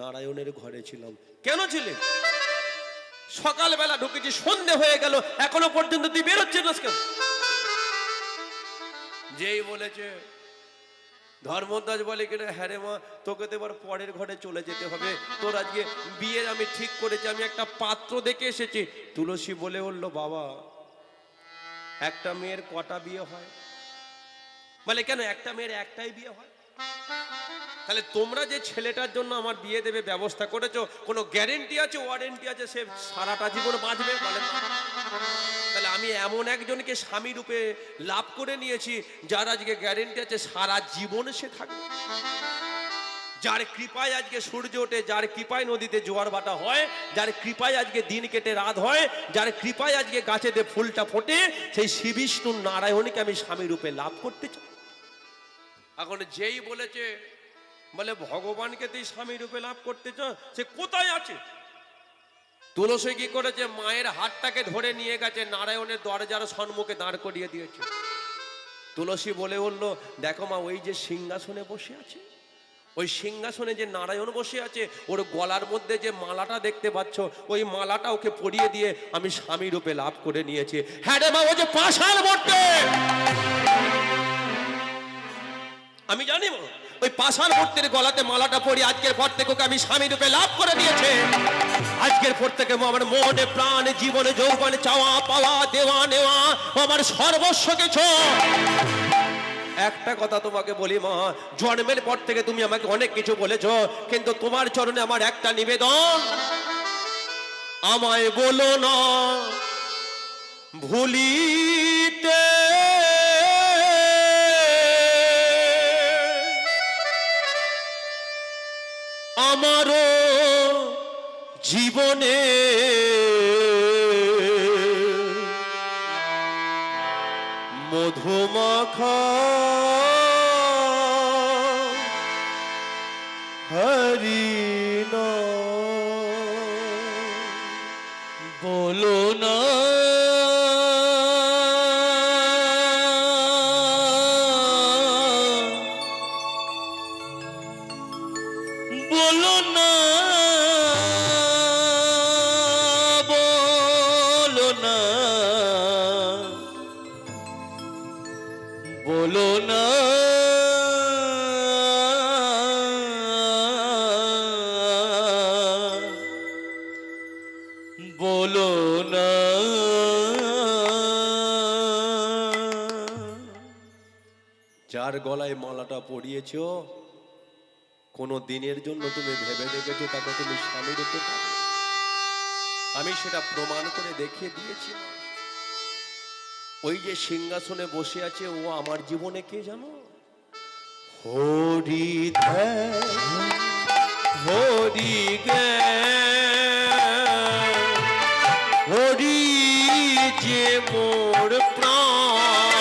নারায়ণের ঘরে ছিলাম। কেন ছিলে? সকালবেলা ঢুকেছি সন্ধে হয়ে গেল এখনও পর্যন্ত তুই বেরোচ্ছিস কেন যেই বলেছে ধর্মদাস বলে কিনা হ্যাঁ রে মা তোকে তো এবার পরের ঘরে চলে যেতে হবে। তোর আজকে বিয়ে আমি ঠিক করেছি আমি একটা পাত্র দেখে এসেছি। তুলসী বলে বলল বাবা একটা মেয়ের কটা বিয়ে হয়? বলে কেন একটা মেয়ের একটাই বিয়ে হয়? তাহলে তোমরা যে ছেলেটার জন্য আমার বিয়ে দেবে ব্যবস্থা করেছ, কোনো গ্যারেন্টি আছে ওয়ারেন্টি আছে, সে সারাটা জীবন বাঁচবে? বলে তাহলে আমি এমন একজনকে স্বামী রূপে লাভ করে নিয়েছি, যার আজকে গ্যারেন্টি আছে, সারা জীবন সে থাকবে। যার কৃপায় আজকে সূর্য ওঠে, যার কৃপায় নদীতে জোয়ার ভাটা হয়, যার কৃপায় আজকে দিন কেটে রাত হয়, যার কৃপায় আজকে গাছেতে ফুলটা ফোটে, সেই শ্রী বিষ্ণু নারায়ণকে আমি স্বামী রূপে লাভ করতে চাই। এখন যেই বলেছে বলে ভগবানকে তুই স্বামী রূপে লাভ করতে চাও সে কোথায় আছে? তুলসী কি করেছে? মায়ের হাতটাকে ধরে নিয়ে গেছে নারায়ণের দরজার সম্মুখে দাঁড় করিয়ে দিয়েছে। তুলসী বলে বলল দেখো মা ওই যে সিংহাসনে বসে আছে ওই সিংহাসনে যে নারায়ণ বসে আছে ওর গলার মধ্যে যে মালাটা দেখতে পাচ্ছ ওই মালাটা ওকে পরিয়ে দিয়ে আমি স্বামী রূপে লাভ করে নিয়েছি। হ্যাঁ রে মা ও যে পাশাল মরতে আমি জানি মা, ওই পাশার মূর্তির গলাতে মালাটা পরি আজকের পর থেকে ওকে আমি স্বামী রূপে লাভ করে দিয়েছে। আজকের পর থেকে আমার মনে প্রাণে, জীবনে যৌবনে, চাওয়া, পাওয়া, দেওয়া, নেওয়া আমার সর্বস্ব কিছু। একটা কথা তোমাকে বলি মা, জন্মের পর থেকে তুমি আমাকে অনেক কিছু বলেছ, কিন্তু তোমার চরণে আমার একটা নিবেদন। আমায় বলো না ভুলিতে জীবনে। মধুমাখা। হরিণ বলো না। বলো না। পরিয়েছ কোনো দিনের জন্য তুমি ভেবে দেখেছ তাকে তুমি স্বামী পাবে? আমি সেটা প্রমাণ করে দেখিয়ে দিয়েছি। ওই যে সিংহাসনে বসে আছে, ও আমার জীবনে কে জানো? হরি হরি হরি যে মোর প্রাণ।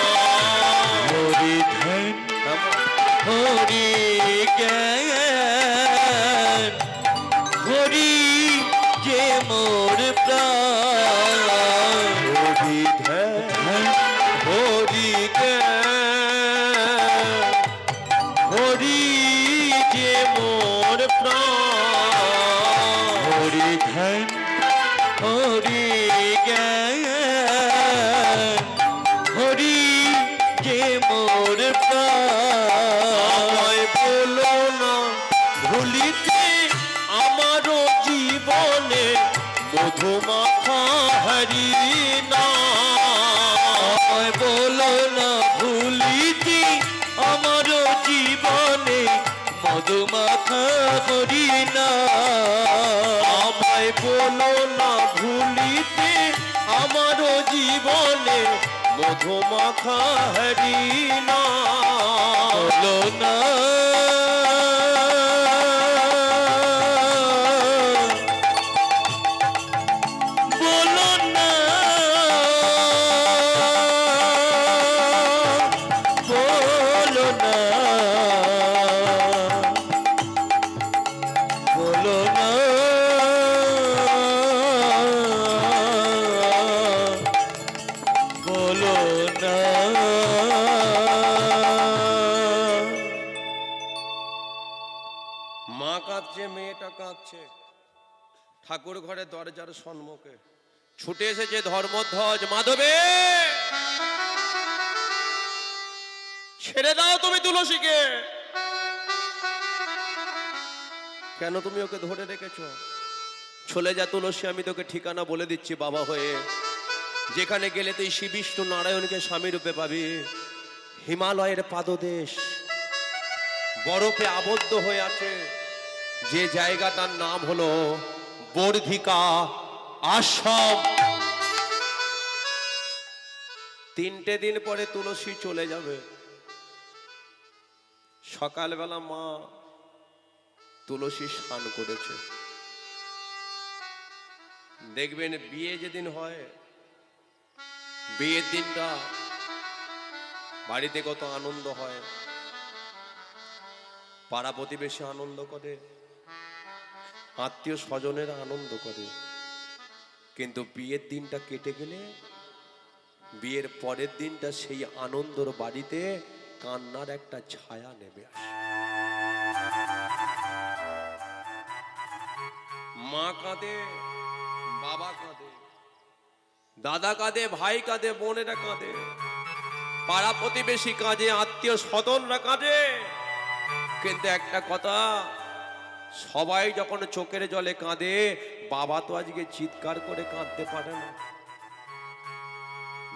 করি না আমায় বলো না ভুলিতে আমারও জীবনে মধুমাখা হরি না না। মেয়েটা কাঁদছে। ঠাকুর ঘরে দরজার সম্মুখে। ছুটে এসেছে ধর্মধ্বজ, মাধবে, ছেড়ে দাও তুমি তুলসীকে। কেন তুমি ওকে ধরে রেখেছো? চলে যা তুলসী, আমি তোকে ঠিকানা বলে দিচ্ছি বাবা হয়ে। যেখানে গেলে তুই শ্রী বিষ্ণু নারায়ণকে স্বামী রূপে পাবি। হিমালয়ের পাদদেশ বরফে আবদ্ধ হয়ে আছে। যে জায়গাটার নাম হলো বর্ধিকা আশ্রম। তিনটে দিন পরে তুলসী চলে যাবে। সকালবেলা মা তুলসী স্নান করেছে। দেখবেন বিয়ে যেদিন হয়, বিয়ের দিনটা বাড়িতে কত আনন্দ হয়, পাড়া প্রতিবেশী আনন্দ করে। আত্মীয় স্বজনেরা আনন্দ করে। কিন্তু বিয়ের দিনটা কেটে গেলে, বিয়ের পরের দিনটা সেই আনন্দর বাড়িতে কান্নার একটা ছায়া আসে। মা কাঁদে, বাবা কাঁদে, দাদা কাঁদে, ভাই কাঁদে, বোনেরা কাঁদে, পাড়া প্রতিবেশী কাঁদে, আত্মীয় স্বজনরা কাঁদে। কিন্তু একটা কথা সবাই যখন চোখের জলে কাঁদে, বাবা তো আজকে চিৎকার করে কাঁদতে পারে না।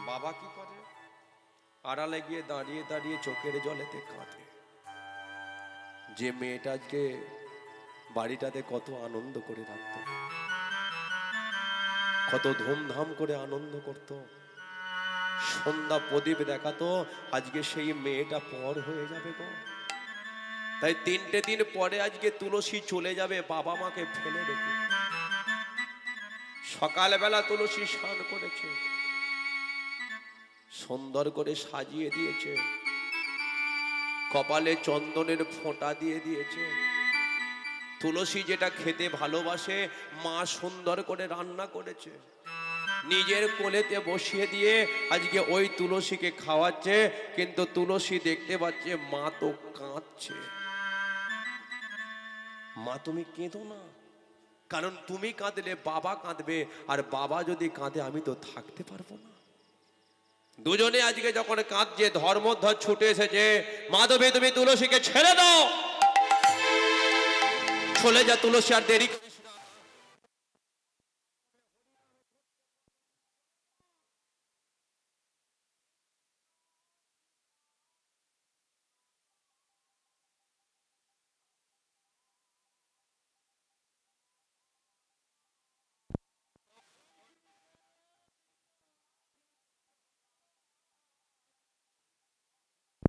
বাবা কি করে? আড়ালে গিয়ে দাঁড়িয়ে দাঁড়িয়ে চোখের জলেতে কাঁদে। যে মেয়েটা আজকে বাড়িটাতে কত আনন্দ করে রাখত। কত ধুমধাম করে আনন্দ করত। সন্ধ্যা প্রদীপ দেখাতো, আজকে সেই মেয়েটা পর হয়ে যাবে গো। তাই তিনটে দিন পরে আজকে তুলসী চলে যাবে, বাবা মাকে ফেলে রেখে। সকালবেলা তুলসী স্নান করেছে। সুন্দর করে সাজিয়ে দিয়েছে। কপালে চন্দনের ফোঁটা দিয়ে দিয়েছে। তুলসী যেটা খেতে ভালোবাসে, মা সুন্দর করে রান্না করেছে। নিজের কোলেতে বসিয়ে দিয়ে আজকে ওই তুলসীকে খাওয়াচ্ছে, কিন্তু তুলসী দেখতে পাচ্ছে মা তো কাঁদছে। মা, তুমি কেঁদো না। কারণ তুমি কাঁদলে বাবা কাঁদবে, আর বাবা যদি কাঁদে, আমি তো থাকতে পারব না। দুজনে আজকে যখন কাঁদছে, ধর্মধ্বজ ছুটে এসেছে, মাধবী, তুমি তুলসীকে ছেড়ে দাও। চলে যা তুলসী, আর দেরি করিস না। হরি নাম গাহে গাহে কৃষ্ণ নাম হরি নাম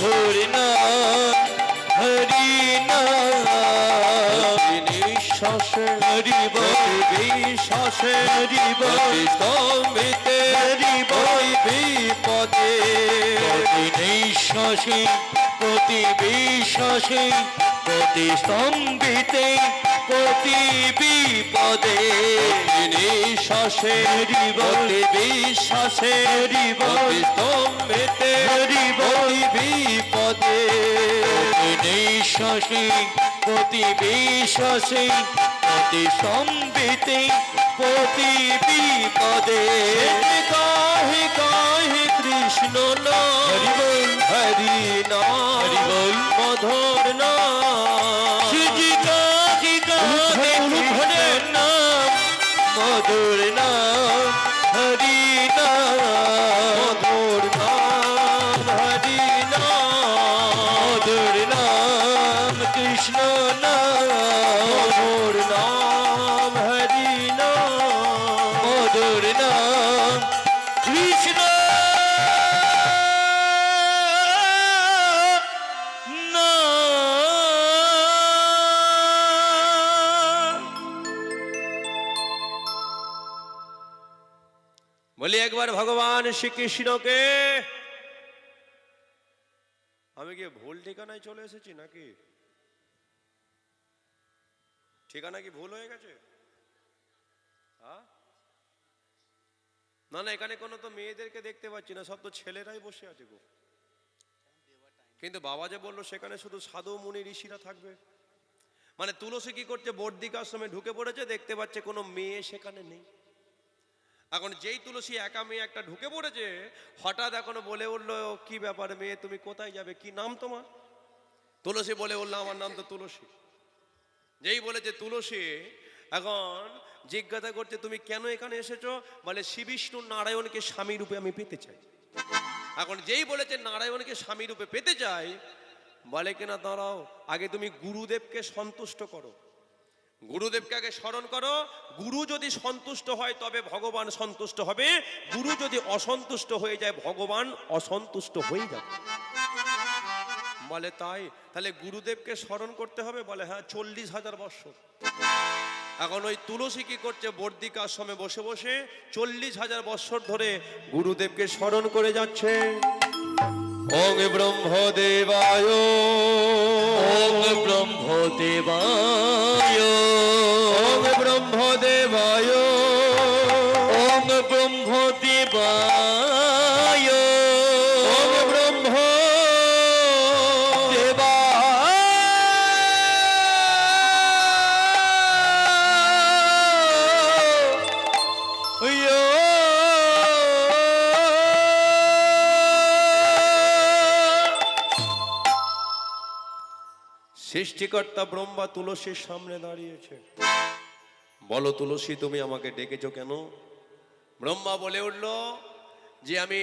মধুর নাম হরি নাম নিঃশ্বাসে হরি বিশ্বাসে হরি স্তম্ভিতে হরি বিপদে নিঃশ্বাসে প্রতি বিশ্বাসে প্রতি স্তম্ভিতে প্রতি বিপদে নিঃশ্বাসে হরি বিশ্বাসে হরি স্তম্ভিতে হরি বিপদে নিঃশ্বাসে প্রতি বিশ্বাসে প্রতি সম্বিতে প্রতি বিপদে কাহে কাহে কৃষ্ণ না হরি না মধুর না শ্রীজি কাহে কাহে মধুর নাম। হরি শ্রীকৃষ্ণকে আমি কি ভুল ঠিকানায় চলে এসেছি নাকি? ঠিকানা কি ভুল হয়ে গেছে? না না, এখানে কোনো তো মেয়েদেরকে দেখতে পাচ্ছি না, সব তো ছেলেরাই বসে আছে গো। কিন্তু বাবা যে বলল, সেখানে শুধু সাধু, মুনি, ঋষিরা থাকবে। মানে তুলসী কি করছে? বর্দিক আশ্রমে ঢুকে পড়েছে, দেখতে পাচ্ছে কোনো মেয়ে সেখানে নেই। এখন যেই তুলসী একা মেয়ে একটা ঢুকে পড়েছে, হঠাৎ এখন বলে উঠল, কি ব্যাপার মেয়ে, তুমি কোথায় যাবে? কি নাম তোমার? তুলসী বলে উঠল, আমার নাম তো তুলসী। যেই বলেছে তুলসী, এখন জিজ্ঞাসা করছে, তুমি কেন এখানে এসেছ? বলে, শ্রী বিষ্ণু নারায়ণকে স্বামী রূপে আমি পেতে চাই। এখন যেই বলেছে, নারায়ণকে স্বামী রূপে পেতে চাই, বলে কিনা, দাঁড়াও, আগে তুমি গুরুদেবকে সন্তুষ্ট করো। গুরুদেবকে আগে স্মরণ করো, গুরু যদি সন্তুষ্ট হয় তবে ভগবান সন্তুষ্ট হবে, গুরু যদি অসন্তুষ্ট হয়ে যায় ভগবান অসন্তুষ্ট হয়ে যাবে। বলে তাই, তাহলে গুরুদেবকে স্মরণ করতে হবে, বলে হ্যাঁ চল্লিশ হাজার বৎসর। এখন ওই তুলসী কি করছে, বর্দিকা আশ্রমে বসে বসে চল্লিশ হাজার বৎসর ধরে গুরুদেবকে স্মরণ করে যাচ্ছে। ওং ব্রহ্মদেবায় ওং ব্রহ্মদেবায়। ওং ব্রহ্মদেবায়। সৃষ্টিকর্তা ব্রহ্মা তুলসীর সামনে দাঁড়িয়েছে। বলো তুলসী, তুমি আমাকে ডেকেছো কেন? ব্রহ্মা বলে উঠল যে আমি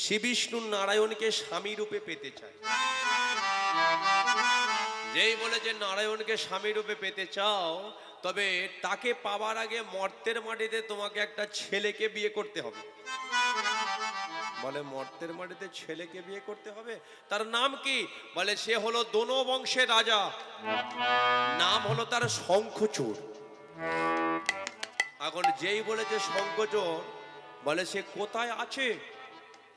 শ্রী বিষ্ণু নারায়ণকে স্বামী রূপে পেতে চাই। যেই বলেছে নারায়ণকে স্বামী রূপে পেতে চাও, তবে তাকে পাওয়ার আগে মর্তের মাটিতে তোমাকে একটা ছেলেকে বিয়ে করতে হবে। বলে, মর্তের মাটিতে ছেলেকে বিয়ে করতে হবে? তার নাম কি? বলে, সে হলো দোনো বংশের রাজা। নাম হলো তার শঙ্খচূড়। এখন যেই বলেছে শঙ্খচূড়, বলে, সে কোথায় আছে?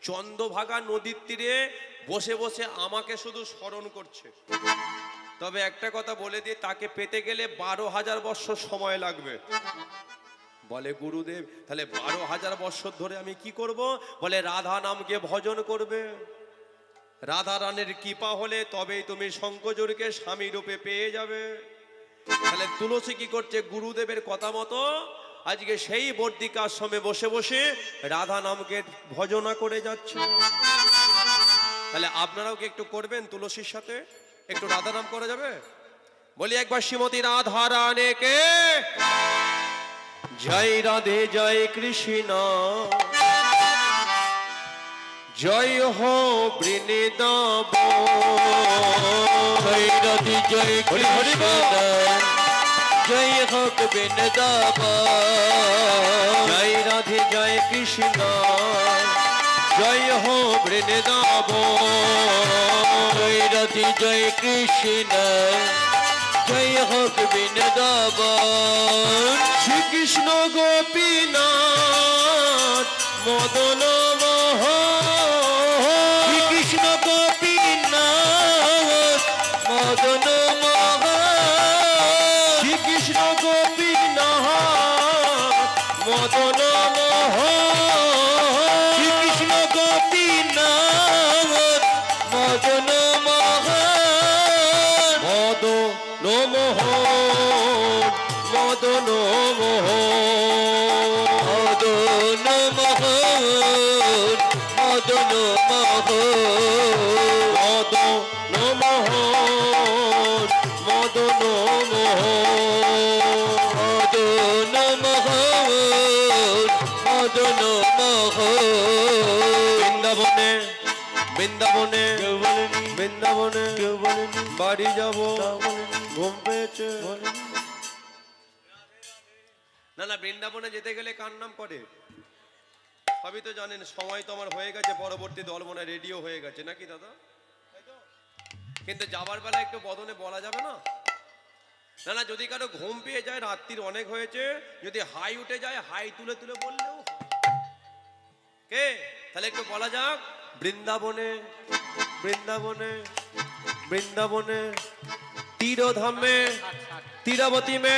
চন্দ্রভাগা নদীর তীরে বসে বসে আমাকে শুধু স্মরণ করছে। তবে একটা কথা বলে দিয়ে তাকে পেতে গেলে বারো হাজার বৎসর সময় লাগবে। বলে, গুরুদেব, তাহলে বারো হাজার বৎসর ধরে আমি কি করব? বলে, রাধা নামকে ভজন করবে। রাধা রানের কৃপা হলে তবেই তুমি শঙ্কজুরকে স্বামী রূপে পেয়ে যাবে। তাহলে তুলসী কি করছে? গুরুদেবের কথা মতো আজকে সেই বর্দিকা আশ্রমে বসে বসে রাধা নামকে ভজনা করে যাচ্ছে। তাহলে আপনারাও কি একটু করবেন তুলসীর সাথে? একটু রাধা নাম করা যাবে? বলি, একবার শ্রীমতী রাধা রানেকে জয় রাধে জয় কৃষ্ণ। জয় হো বৃন্দাব জয় রাধে জয় কৃষ্ণ। জয় হোক বৃন্দাবন। জয় রাধে জয় কৃষ্ণ। জয় হো বৃন্দাব জয় রাধে জয় কৃষ্ণ। জয় হোক বৃন্দাবন শ্রীকৃষ্ণ গোপীনাথ মদন মোহ। শ্রীকৃষ্ণ গোপীনাথ না না বৃন্দাবনে যেতে গেলে কার নাম করে সবই তো জানেন, সময় তো আমার হয়ে গেছে, পরবর্তী দল মনে রেডিও হয়ে গেছে, নাকি দাদা? কিন্তু যাবার বেলা একটু বদনে বলা যাবে না? না না যদি কারও ঘুম পেয়ে যায়, রাত্রির অনেক হয়েছে, যদি হাই উঠে যায়, হাই তুলে তুলে বললেও কে? তাহলে একটু বলা যাক। বৃন্দাবনে বৃন্দাবনে বৃন্দাবনে, তীরধামে তীরাবতী মে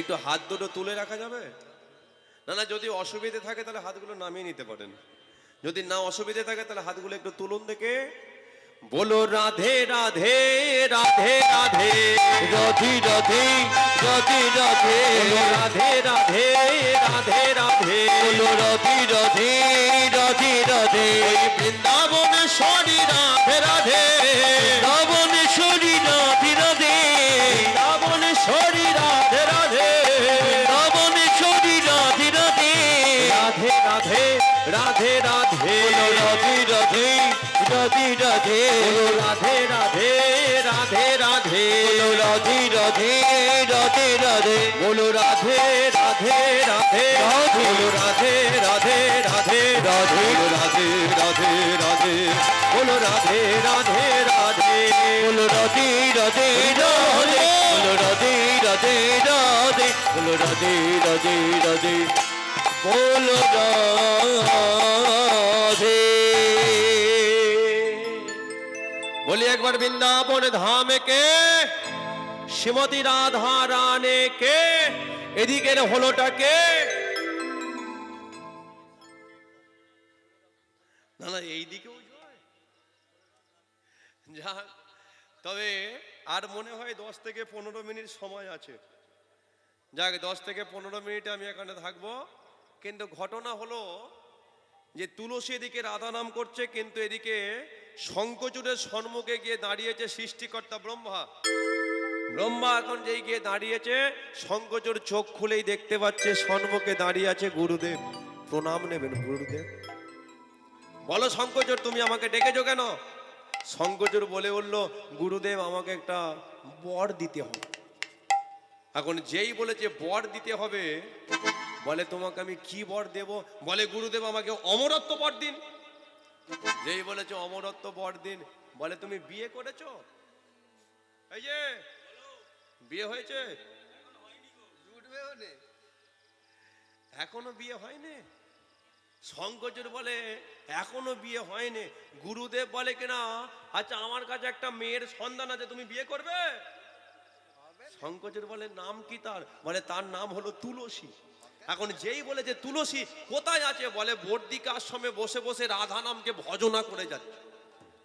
একটু হাত দুটো তুলে রাখা যাবে? না না, যদি অসুবিধে থাকে তাহলে হাতগুলো নামিয়ে নিতে পারেন। যদি না অসুবিধে থাকে তাহলে হাতগুলো একটু তুলুন দেখে। বলো, রাধে রাধে রাধে রাধে। রাধে রাধে রাধে রাধে রাধে রাধে রাধে রাধে। বলো রধি রাধে রাধে বলো রাধে রাধে রাধে। বলো রাধে রাধে রাধে রাধে। রাধে রাধে রাধে বলো রাধে রাধে রাধে বলো রাধে রাধে রাধে বলো রাধে রাধে রাধে বলো রাধে রাধে রাধে বলো রাধে বলি একবার বৃন্দাবন ধামে কে শ্রীমতী রাধা রানে কে? এদিকের হলোটা কে? না না, এইদিকেও যাক তবে আর মনে হয় দশ থেকে পনেরো মিনিট সময় আছে। যাক, দশ থেকে পনেরো মিনিট আমি এখানে থাকব। কিন্তু ঘটনা হলো যে তুলসী এদিকে রাধা নাম করছে, কিন্তু এদিকে শঙ্কচূড়ের সম্মুখে গিয়ে দাঁড়িয়েছে সৃষ্টিকর্তা ব্রহ্মা। ব্রহ্মা এখন যেই গিয়ে দাঁড়িয়েছে শঙ্কচূড় চোখ খুলেই দেখতে পাচ্ছে সম্মুখে দাঁড়িয়ে আছে গুরুদেব। প্রণাম নেবেন গুরুদেব। বলো শঙ্কচূড় তুমি আমাকে ডেকেছো কেন? শঙ্কচূড় বলে উঠল, গুরুদেব, আমাকে একটা বর দিতে হবে। এখন যেই বলেছে বর দিতে হবে, বলে তোমাকে আমি কি বর দেব? বলে গুরুদেব, আমাকে অমরত্ব বর দিন। যেই বলেছে অমরত্ব বর দিন, বলে তুমি বিয়ে করেছ? এই যে বিয়ে হয়েছে? এখনও বিয়ে হয়নি? শঙ্কচুর বলে এখনও বিয়ে হয়নি। গুরুদেব বলে কিনা আচ্ছা আমার কাছে একটা মেয়ের সন্ধান আছে তুমি বিয়ে করবে? শঙ্কচুর বলে নাম কি তার? বলে তার নাম হলো তুলসী। এখন যেই বলে যে তুলসী কোথায় আছে? বলে বর্দিকা আশ্রমে বসে বসে রাধা নামকে ভজনা করে যাচ্ছে।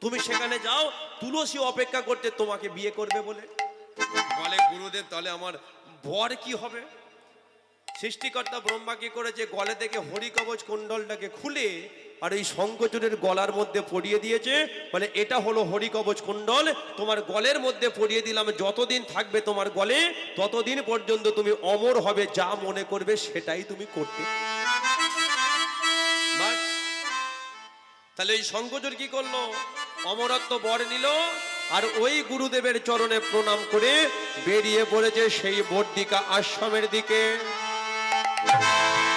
তুমি সেখানে যাও তুলসী অপেক্ষা করতে তোমাকে বিয়ে করবে বলে। বলে গুরুদেব, তাহলে আমার বর কি হবে? সৃষ্টিকর্তা ব্রহ্মা কি করেছে? গলে থেকে হরিকবচ কুণ্ডলটাকে খুলে আর এই শঙ্কচূড়ের গলার মধ্যে পরিয়ে দিয়েছে। মানে এটা হলো হরিকবচ কুণ্ডল। তোমার গলের মধ্যে পরিয়ে দিলাম। যতদিন থাকবে তোমার গলে, ততদিন পর্যন্ত তুমি অমর হবে। যা মনে করবে সেটাই তুমি করতে। তাহলে এই শঙ্কচূড় কি করল? অমরত্ব বর নিল। আর ওই গুরুদেবের চরণে প্রণাম করে বেরিয়ে পড়েছে সেই বর্দিকা আশ্রমের দিকে।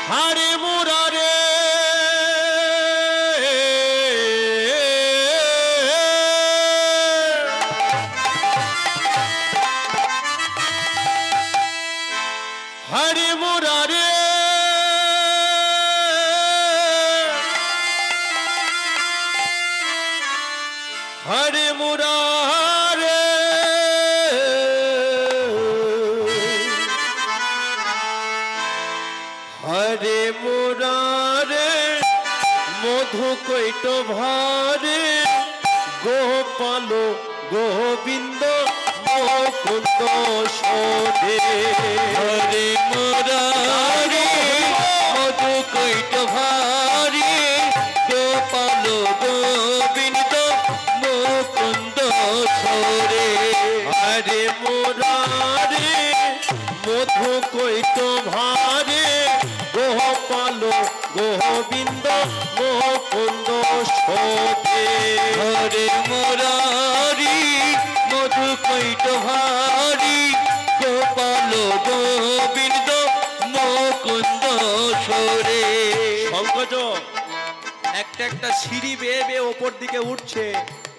হারে মুরারে হরে মুরারে। হরে মুরারে মধু কৈট ভাই মুকুন্দ সোধে হরে মুরারি মধু কৈট ভারি গোপাল গোবিন্দ মুকুন্দ সরে। সংকোচ একটা একটা সিঁড়ি বেয়ে বেয়ে ওপর দিকে উঠছে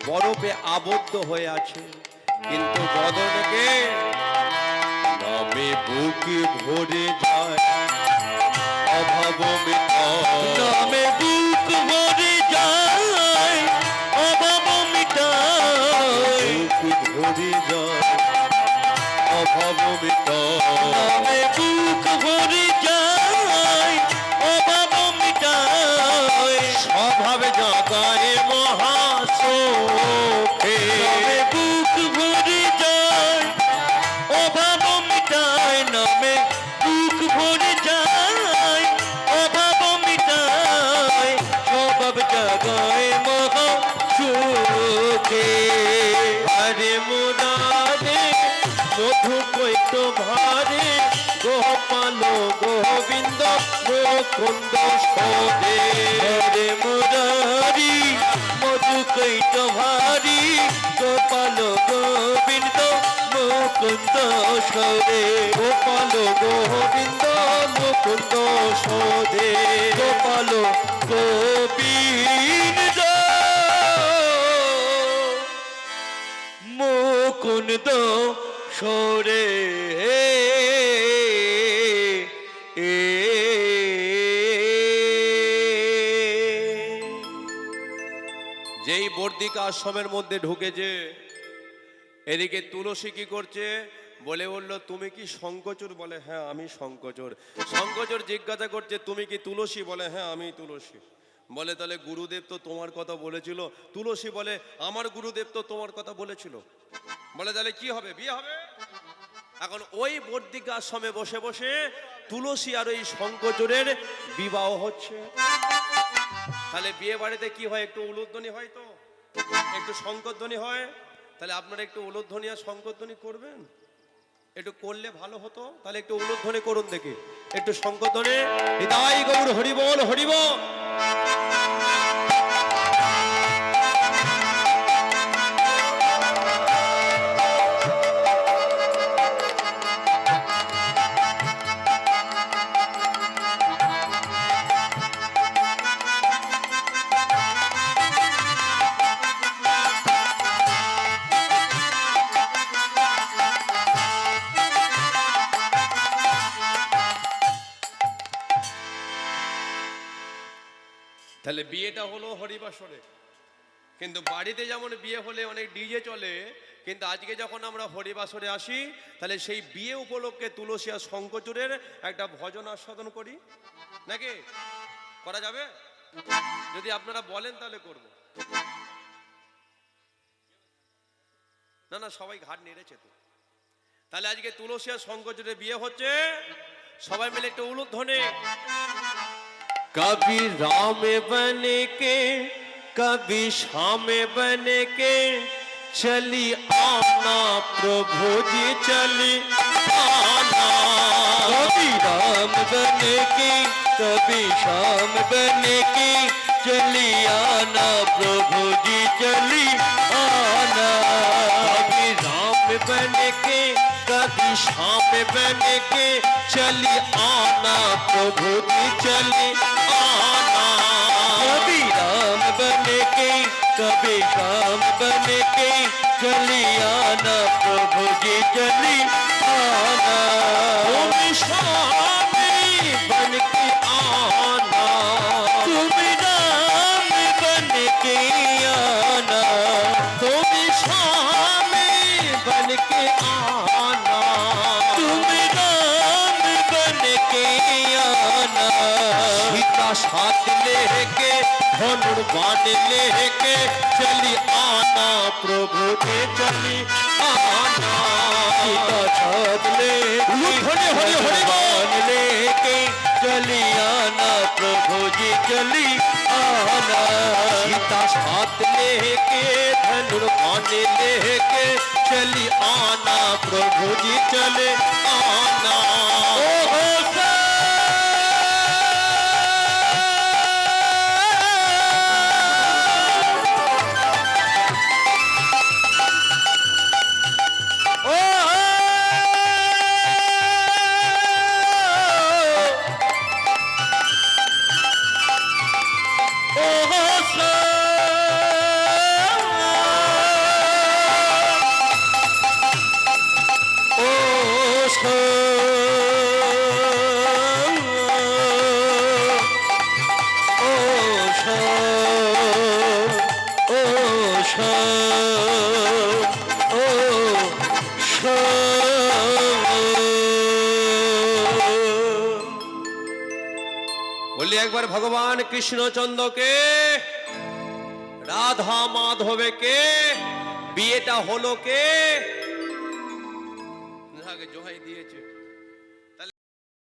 বরফে আবদ্ধ হয়ে আছে। কিন্তু বদনকে নামে বুকে ভরে যায় অভাব নামে বুক ভরে যায় অভাব মেটায় নামে বুক ভরে যায় অভাব মিটায় স্বভাবে জাগায় মুকুন্দ সোদে গোপাল গোবিন্দ মুকুন্দ সোদে গোপাল গোবিন্দ মুকুন্দ সরে যেই বর্দিকা আশ্রমের মধ্যে ঢুকেছে, এদিকে তুলসী কি করছে? বলে বলল, তুমি কি শঙ্কচুর? বলে হ্যাঁ আমি শঙ্কচুর। শঙ্কচুর জিজ্ঞাসা করছে, তুমি কি তুলসী? বলে হ্যাঁ আমি তুলসী। বলে, তাহলে গুরুদেব তো তোমার কথা বলেছিল। তুলসী বলে, আমার গুরুদেব তো তোমার কথা বলেছিল। বলে, তাহলে কি হবে? বিয়ে হবে? এখন ওই বর্দিকা আশ্রমে বসে বসে তুলসী আর ওই শঙ্কচুরের বিবাহ হচ্ছে। তাহলে বিয়ে বাড়িতে কি হয়? একটু উলুধ্বনি হয় তো? একটু শঙ্করধ্বনি হয়? তাহলে আপনারা একটু উলুধ্বনি আর শঙ্করধ্বনি করবেন? একটু করলে ভালো হতো। তাহলে একটু উলুধ্বনি করুন দেখি। একটু শঙ্করধ্বনি। হৃদয় গৌর হরিবল হরিবল বিয়ে হলে অনেক ডিজে চলে, কিন্তু আজকে যখন আমরা হরিবাসরে আসি, তাহলে সেই বিয়ে উপলক্ষে তুলসী আর শঙ্কচুরের একটা ভজন আস্বাদন করি। নাকি? করা যাবে? যদি আপনারা বলেন তাহলে করব। না না, সবাই ঘাট নেড়েছে তো। তাহলে আজকে তুলসী আর শঙ্কচুরের বিয়ে হচ্ছে। সবাই মিলে একটু উলুধনে কবি রামে বনে কে कभी श्याम बन के चली आना, प्रभु जी चली आना। कभी राम बन के, कभी शाम बन के चली आना, प्रभु जी चली आना। कभी राम बन के, कभी श्याम बन के चली आना, प्रभु जी चली के कभी शाम बन के चली आना प्रभु जी चली आना तुम स्वामी बन के आना तुम राम बन के आना तुम स्वामी बन के आना तुम राम बन के आना सीता साथ लेके धनुर्बाण लेके चली आना प्रभु जी चली आना। धनुर्बाण लेके चली आना प्रभु जी चली आना। सीता साथ लेके धनुर्बाण लेके चली आना प्रभु जी चले आना। কৃষ্ণচন্দ্রকে রাধা মাধবে কে বিয়েটা হলো কে?